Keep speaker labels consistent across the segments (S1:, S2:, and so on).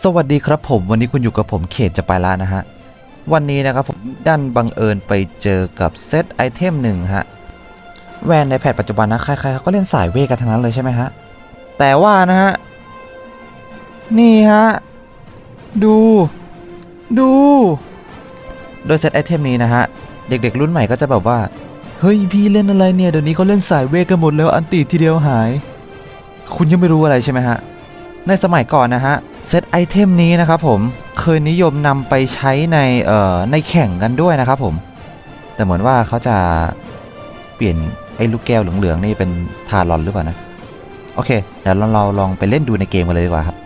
S1: สวัสดีครับผมวันนี้คุณอยู่กับผมเขตจะไปแล้วนะฮะ วันนี้นะครับผมดันบังเอิญไปเจอกับเซตไอเทมหนึ่งฮะ แวนในแพทปัจจุบันนะใครๆก็เล่นสายเวกันทั้งนั้นเลยใช่ไหมฮะ แต่ว่านะฮะ นี่ฮะ ดู ดู โดยเซตไอเทมนี้นะฮะ เด็กๆรุ่นใหม่ก็จะแบบว่า เฮ้ยพี่เล่นอะไรเนี่ย เดี๋ยวนี้เขาเล่นสายเวกันหมดแล้วอันตีทีเดียวหาย คุณยังไม่รู้อะไรใช่ไหมฮะ ในสมัยก่อนนะฮะ เซตไอเทมนี้นะครับผมเคยนิยมนำไปใช้ในเอ่อในแข่งกันด้วยนะครับผม แต่เหมือนว่าเขาจะเปลี่ยนไอ้ลูกแก้วเหลืองๆนี่เป็นทารอนหรือเปล่านะ โอเค เดี๋ยวเราเราลองไปเล่นดูในเกมกันเลยดีกว่าครับ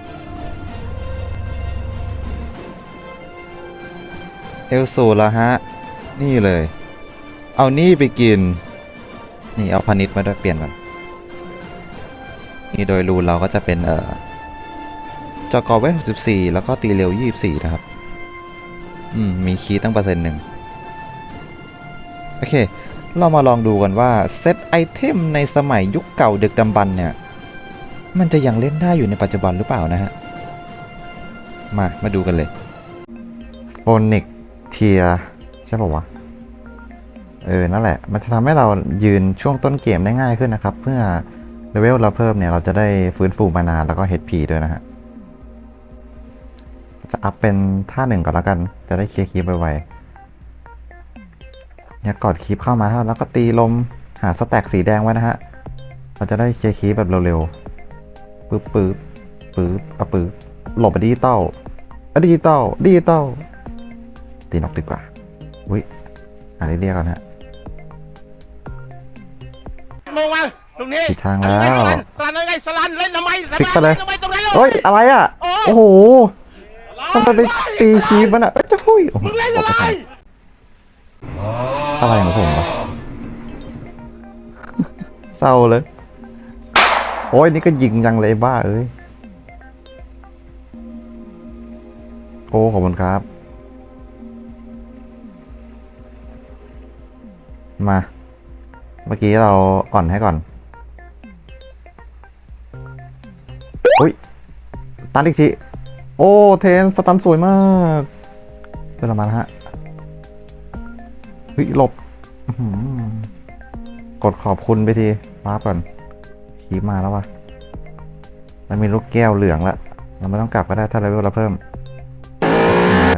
S1: เอลสูล้วฮะ นี่เลย เอานี่ไปกิน นี่เอาพานิชมาด้วยเปลี่ยนก่อนนี่โดยรูเราก็จะเป็นเอ่อ จอกอเวท64 แล้วก็ตีเร็ว 24 นะครับ อืม มีคีย์ตั้งเปอร์เซ็นต์หนึ่งโอเค เรามาลองดูกันว่า เซตไอเทมในสมัยยุคเก่าดึกดำบรรเนี่ย มันจะยังเล่นได้อยู่ในปัจจุบันหรือเปล่านะฮะ มา มาดูกันเลยโฟนิกเทียใช่ป่าวะเออ นั่นแหละ มันจะทำให้เรายืนช่วงต้นเกมได้ง่ายขึ้นนะครับ เพื่อเลเวลเราเพิ่มเนี่ย เราจะได้ฟื้นฟูมานาแล้วก็ HP ด้วยนะฮะ จะอัพเป็นท่าหนึ่งก่อนแล้วกัน จะได้เคลียร์คีบไวๆเนี่ยกอดคีบเข้ามาแล้วก็ตีลมหาสแต็กสีแดงไว้นะฮะ เราจะได้เคลียร์คีบแบบเร็วๆ ปึ๊บปึ๊บปึ๊บอะปึ๊บหลบไปดิจิตอลอะดิจิตอลดิจิตอลตีนกดีกว่า อุ้ยอ่านเรียกก่อนฮะ
S2: ลงมาตรงนี้
S1: ผิดทางแล้ว
S2: สลันสลันยังไงสลันเล่นทำไมสลัน
S1: ฟิกไปเลย
S2: นทำไมตรงนั้น
S1: เฮ้ยอะไรอะ
S2: โอ้
S1: โอ้โห ทำไมไปตีคีบมันอะเอ้ยโอ้ยโอ้โห
S2: มึงเล่นอะไร
S1: ไปก่อนอะไรของผมวะเศร้าเลย โอ้ยนี่ก็ยิงยังเลยบ้าเอ้ย โอ้ขอบคุณครับ มา เมื่อกี้เราอ่อนให้ก่อนอุ้ยตันอีกที โอ้เทนสตันสวยมากเป็นประมาฮะเฮ้ยหลบกดขอบคุณไปทีว้าร์ปก่อนขีมาแล้ววะมันมีลูกแก้วเหลืองละเราไม่ต้องกลับก็ได้ถ้าเลเวลเราเพิ่ม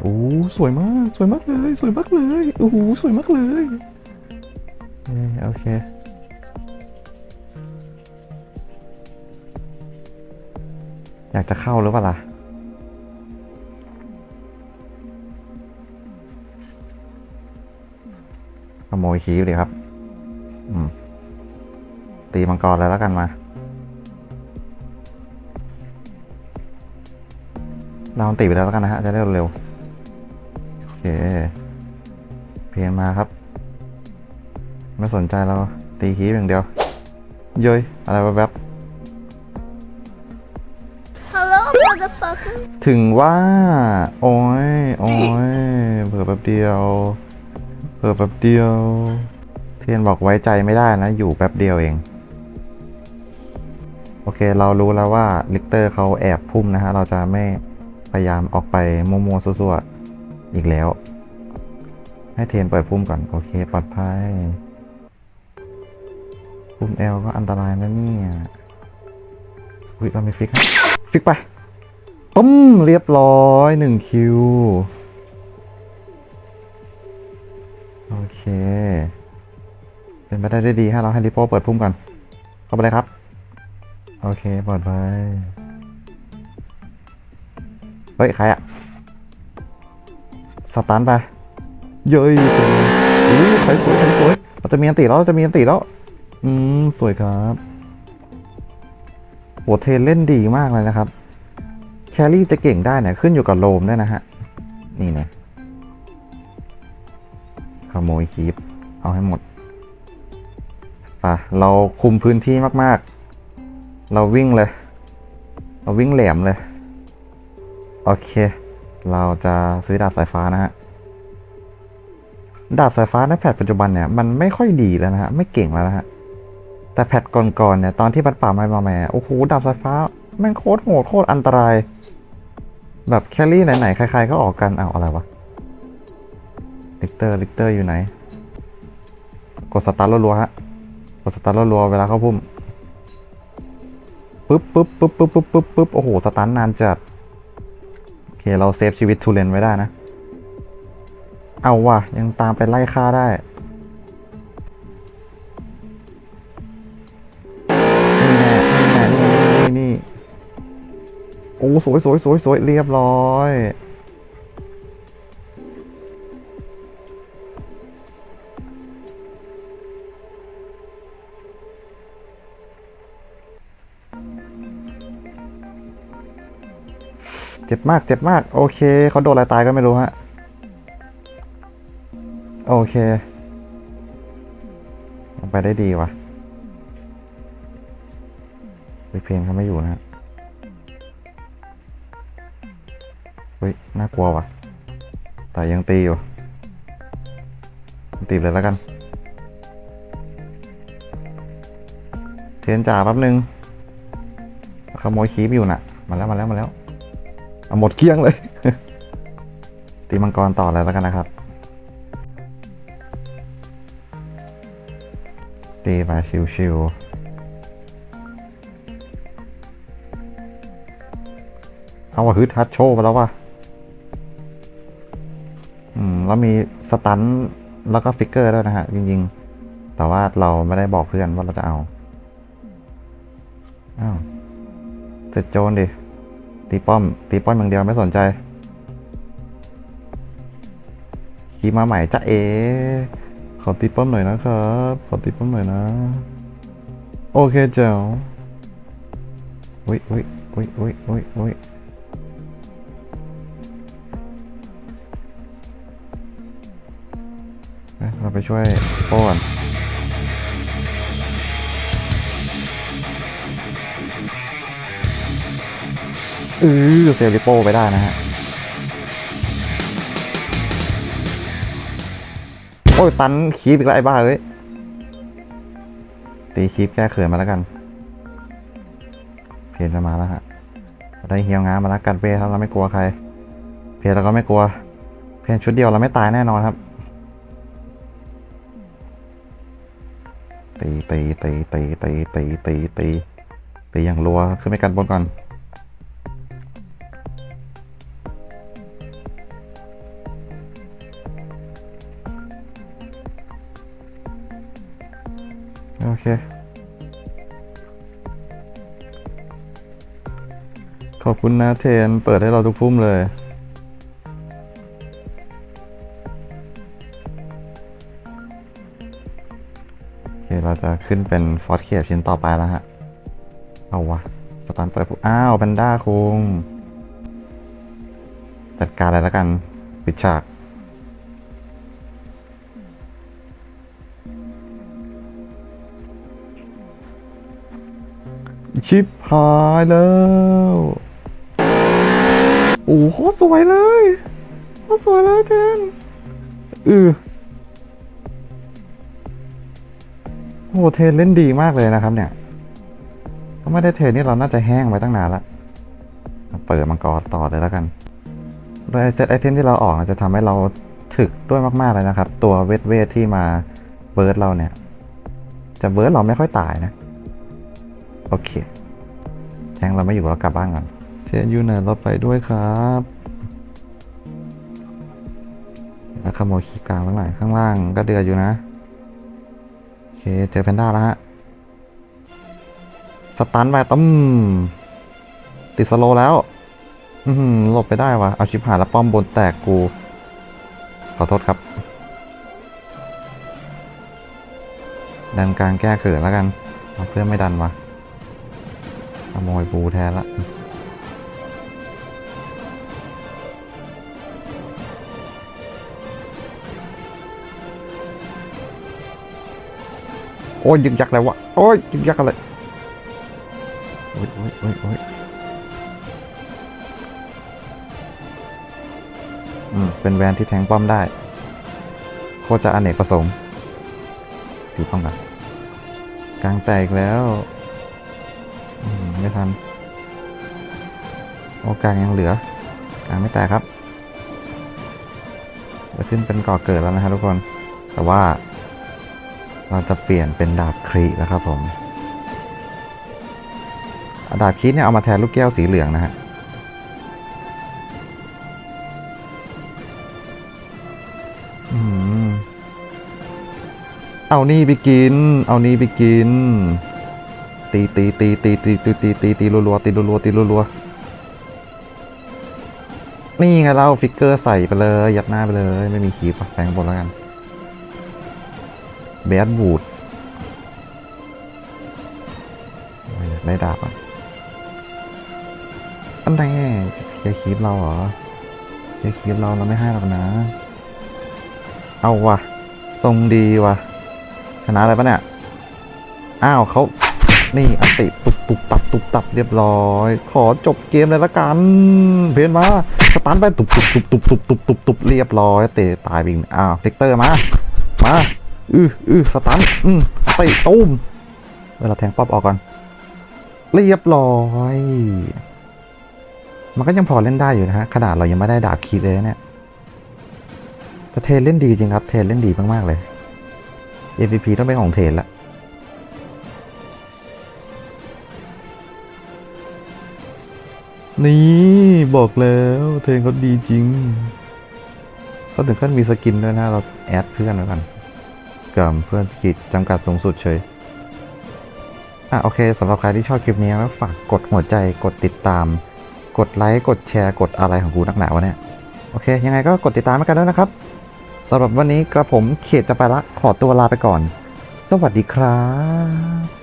S1: โอ้สวยมากสวยมากเลยสวยมากเลยโอ้โหสวยมากเลยเอ้ยโอเคอยากจะเข้าหรือเปล่าล่ะ ยคีบเลยครับ อืม ตีมังกรเลยแล้วกันมา เราตีไปแล้วแล้วกันนะฮะ จะได้เร็วๆโอเค เพียนมาครับ ไม่สนใจเราตีคีบอย่างเดียว เย้ยอะไรแบบ
S3: Hello, motherfucker.
S1: ถึงว่า โอ้ย โอ้ยเผื่อแป๊บเดียว เผื่อแป๊บเดียวเทียนบอกไว้ใจไม่ได้นะ อยู่แป๊บเดียวเอง โอเคเรารู้แล้วว่าลิกเตอร์เขาแอบพุ่มนะฮะ เราจะไม่พยายามออกไปมัวๆซั่วๆอีกแล้ว ให้เทียนเปิดพุ่มก่อน โอเคปลอดภัย พุ่มแอลก็อันตรายนะเนี่ยอุ้ยเรามีฟิกนะฟิกไปตุ้มเรียบร้อยหนึ่งคิว โอเค เป็นไปได้ด้วยดีฮะเราให้ริโป้เปิดพุ่มก่อนเข้าไปเลยครับ โอเคปลอดภัยเฮ้ย ใครอะสตันไป เย้ยอู้ใครสวยใครสวยเราจะมีอันติแล้วเราจะมีอันติแล้ว อืม สวยครับโหเทนเล่นดีมากเลยนะครับ แครี่จะเก่งได้เนี่ยขึ้นอยู่กับโลมด้วยนะฮะ นี่เนี่ย โมยคีปเอาให้หมดป่ะเราคุมพื้นที่มากๆ เราวิ่งเลย เราวิ่งแหลมเลย โอเค เราจะซื้อดาบสายฟ้านะฮะ ดาบสายฟ้าในแพทปัจจุบันเนี่ย มันไม่ค่อยดีแล้วนะฮะ ไม่เก่งแล้วนะฮะ แต่แพทก่อนๆเนี่ย ตอนที่มันป่าไม้มาแม่โอ้โห ดาบสายฟ้า แม่งโคตรโหดโคตรอันตราย แบบแคลรี่ไหนๆใครๆก็ออกกันเอาอะไรวะ ลิกเตอร์ลิกเตอร์อยู่ไหน กดสตาร์ทรัวๆฮะ กดสตาร์ทรัวๆเวลาเข้าพุ่มปึ๊บปึ๊บปึ๊บปึ๊บปึ๊บปึ๊บปึ๊บโอ้โห สตาร์ทนานจัด โอเค เราเซฟชีวิตทูเลนไว้ได้นะ เอาว่ะ ยังตามไปไล่ฆ่าได้นี่แน่นี่แน่นี่นี่นี่โอ้สวยสวยสวยสวยเรียบร้อย เจ็บมากเจ็บมากโอเคเขาโดนอะไรตายก็ไม่รู้ฮะโอเคไปได้ดีว่ะเพนเขาไม่อยู่นะเฮ้ยน่ากลัวว่ะแต่ยังตีอยู่ตีเลยแล้วกัน เทนจ่าแป๊บนึงขโมยคีบอยู่น่ะ มาแล้วมาแล้วมาแล้ว เอาหมดเกลี้ยงเลย ตีมังกรต่อเลยแล้วกันนะครับ ตีไปชิวๆเอาว่ะฮึดฮัตโชว์ไปแล้วว่ะอืม แล้วมีสตันแล้วก็ฟิกเกอร์ด้วยนะฮะ จริง ๆ แต่ว่าเราไม่ได้บอกเพื่อนว่าเราจะเอา อ้าวเสร็จโจนดิ ตีป้อม ตีป้อมอย่างเดียวไม่สนใจขี่มาใหม่จ้าเอ ขอตีป้อมหน่อยนะครับ ขอตีป้อมหน่อยนะ โอเคเจ้าอุ้ยอุ้ยอุ้ยอุ้ยอุ้ยอุ้ยเราไปช่วยป้อน ออเซลลิโป้ไปได้นะฮะ โอ้ย ตันคีบอีกแล้วไอ้บ้าเอ้ย ตีคีบแก้เขินมาแล้วกัน เพนจะมาแล้วฮะ ได้เฮียวงามาแล้วกันเฟสเราไม่กลัวใคร เพนเราก็ไม่กลัว เพนชุดเดียวเราไม่ตายแน่นอนครับ ตีตีตีตีตีตีตีตีตีอย่างรัวขึ้นไปกันบนก่อน โอเค ขอบคุณนะเทน เปิดให้เราทุกพุ่มเลย โอเค เราจะขึ้นเป็นฟอร์ e เคียชิ้นต่อไปแล้วฮะ เอาวะ สตันเปิดปุ๊บอ้าวแพนด้าคุงจัดการอะไรแล้วกัน ปิดฉาก ชิปหายแล้ว โอ้โหสวยเลยโคตรสวยเลยเทนเออโอ้เทนเล่นดีมากเลยนะครับเนี่ยถ้าไม่ได้เทนนี่เราน่าจะแห้งไปตั้งนานละเปิดมังกรต่อเลยแล้วกันโดยเซตไอเทมที่เราออกจะทำให้เราถึกด้วยมาก ๆ เลยนะครับ ตัวเวทเวทที่มาเบิร์ดเราเนี่ย จะเบิร์ดเราไม่ค่อยตายนะ โอเค แจ้งเราไม่อยู่เรากลับบ้านก่อนเทนยูเนอร์เราไปด้วยครับแล้วขโมยขีย์กลางสักหน่อยข้างล่างก็เดือดอยู่นะโอเคเจอแพนด้าแล้วฮะสตันไปต้มติดสโลว์แล้วอือหือหลบไปได้วะเอาชิบหายแล้วป้อมบนแตกกู ขอโทษครับดันกลางแก้เกิดแล้วกันเอาเพื่อนไม่ดันวะข โมยบูแทนละโอ้ยยึกยักแล้ววะ โอ้ยยึกยักอะไร โอ้ยโอ้ยโอ้ยโอ้ยอืม เป็นแวนที่แทงป้อมได้ โคจะอเนกประสงค์ถือป้อมกันกลางแตกแล้ว ไม่ทัน โอกางยังเหลืออ่าไม่แตกครับ จะขึ้นเป็นก่อเกิดแล้วนะฮะทุกคน แต่ว่า เราจะเปลี่ยนเป็นดาบครีแล้วครับผมดาบครีเนี่ยเอามาแทนลูกแก้วสีเหลืองนะฮะเอานี่ไปกิน เอานี่ไปกิน ตีตีตีตีตีตีตีตีตีรัวๆตีรัวๆตีรัวๆนี่ไงเราฟิกเกอร์ใส่ไปเลยยัดหน้าไปเลยไม่มีคีบแปลงบนแล้วกันแบดบูดได้ดาบอะอันไหนเคลียร์คีบเราเหรอเคลียร์คีบเราเราไม่ให้หรอกนะ เอาวะทรงดีวะชนะอะไรปะเนี่ย อ้าวเขา นี่อันติตุบตุบตับตุบตับเรียบร้อย ขอจบเกมเลยละกัน เพนมาสตันไปตุบตุบตุบตุบตุบตุบตุบตุบเรียบร้อยเตะตายบิงอ้าวเฟกเตอร์มา มาอืออือสตันอืมอัติตุ้มเวลาแทงป๊อปออกก่อน เรียบร้อยมันก็ยังพอเล่นได้อยู่นะฮะขนาดเรายังไม่ได้ดาบคีดเลยเนี่ยแต่เทนเล่นดีจริงครับ เทนเล่นดีมากๆเลย MVP ต้องเป็นของเทนละ นี่บอกแล้วเทรนเขาดีจริงเขาถึงขั้นมีสกินด้วยนะ เราแอดเพื่อนไว้วก่อนกิมเพื่อนกิจจำกัดสูงสุดเฉยอะโอเคสำหรับใครที่ชอบคลิปนี้ก็ฝากกดหัวใจกดติดตาม กดไลค์กดแชร์กดอะไรของกูนักหนาวะเนี่ย โอเค ยังไงก็กดติดตามกันด้วยนะครับสำหรับวันนี้กระผมเขตจะไปละขอตัวลาไปก่อน สวัสดีครับ